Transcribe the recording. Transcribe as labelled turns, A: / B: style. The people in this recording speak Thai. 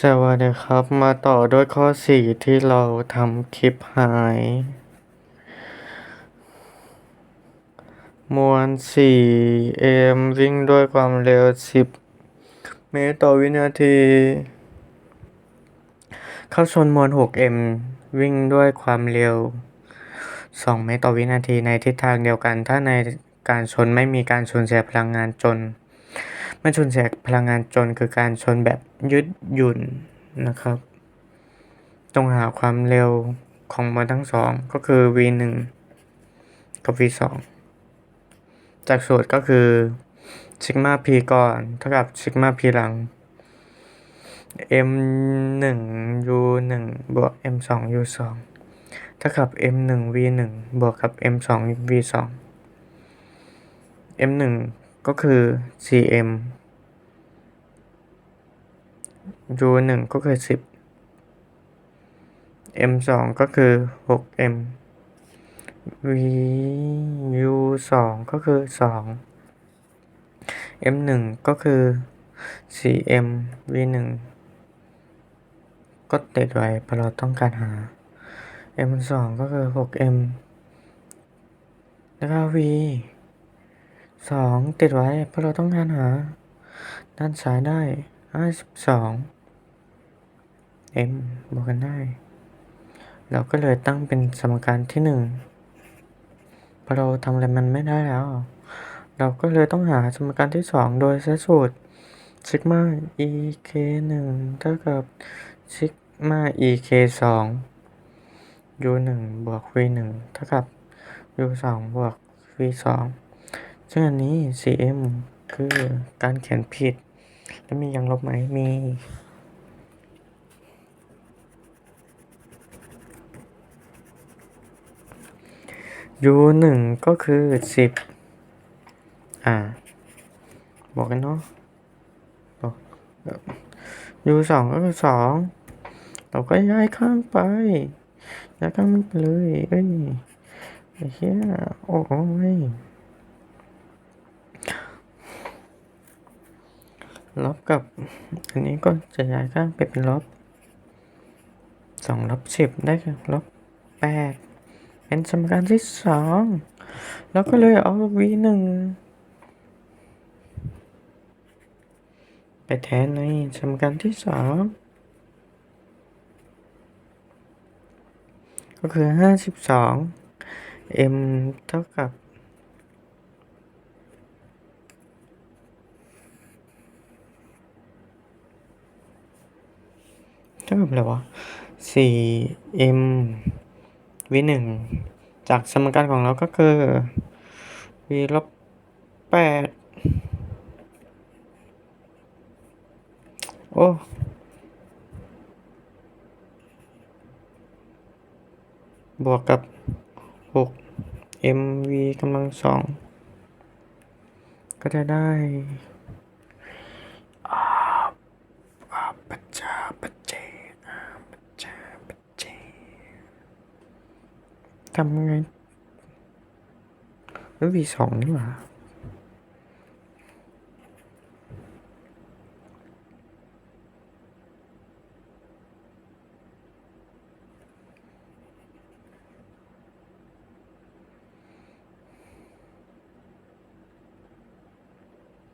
A: สวัสดีครับ มาต่อด้วยข้อ4ที่เราทำคลิปหาย มวล 4m วิ่งด้วยความเร็ว10เมตรต่อวินาที เข้าชนมวล 6m วิ่งด้วยความเร็ว2เมตรต่อวินาทีในทิศทางเดียวกัน ถ้าในการชนไม่มีการสูญเสียพลังงานจน ม่สูญเสียพลังงานจนคือการชนแบบยืดหยุ่นนะครับต้องหาความเร็วของมวลทั้งสองก็คือ v 1กับ v 2จากสูตรก็คือซิกมา p ก่อนเท่ากับซิกมา p หลัง m 1 u 1บวก m 2 u 2เท่ากับ m 1 v 1บวกกับ m 2 v 2 m 1 ก็คือ cm u 1ก็คือ 10 m 2ก็คือ 6m v u 2ก็คือ 2 m 1ก็คือ 4m v 1ก็ติดไว้เพราะเราต้องการหา m 2ก็คือ 6m แล้วก็ v 2ติดไว้ เพราะเราต้องการหา ด้านซ้ายได้52 m บวกกันได้ เราก็เลยตั้งเป็นสมการที่หนึ่งพอเราทำอะไรมันไม่ได้แล้ว เราก็เลยต้องหาสมการที่สองโดยใช้สูตรซิกมา e k หนึ่งเท่ากับซิกมา e k สอง u หนึ่งบวก v หนึ่งเท่ากับ u สองบวก v สอง ซึ่งอันนี้ cm คือการเขียนผิด แล้วมีอยังลบไหมมี u หนึ่งก็คือสิบอ่า บอกกันเนาะบอก u สองก็คือสองเราก็ย้ายข้างไป ย้ายข้างไปเลย เอ้ยไอ้เหี้ย โอ้ย ลบกับ อันนี้ก็จะย้ายข้างไปเป็นลบสองลบสิบได้กับลบแปดเป็นสมการที่สองแล้วก็เลยเอา v หนึ่งไปแทนในสมการที่สองก็คือห้าสิบสอง m เท่ากับ เท่ากับอะไรวะสี่ m วิหนึ่งจากสมการของเราก็คือ v ลบแปดโอ้บวกกับหก mv กำลังสอง ก็จะได้อาอาปัจจาปัจเจอาปัจจาปัจเจ ทำไงเอ้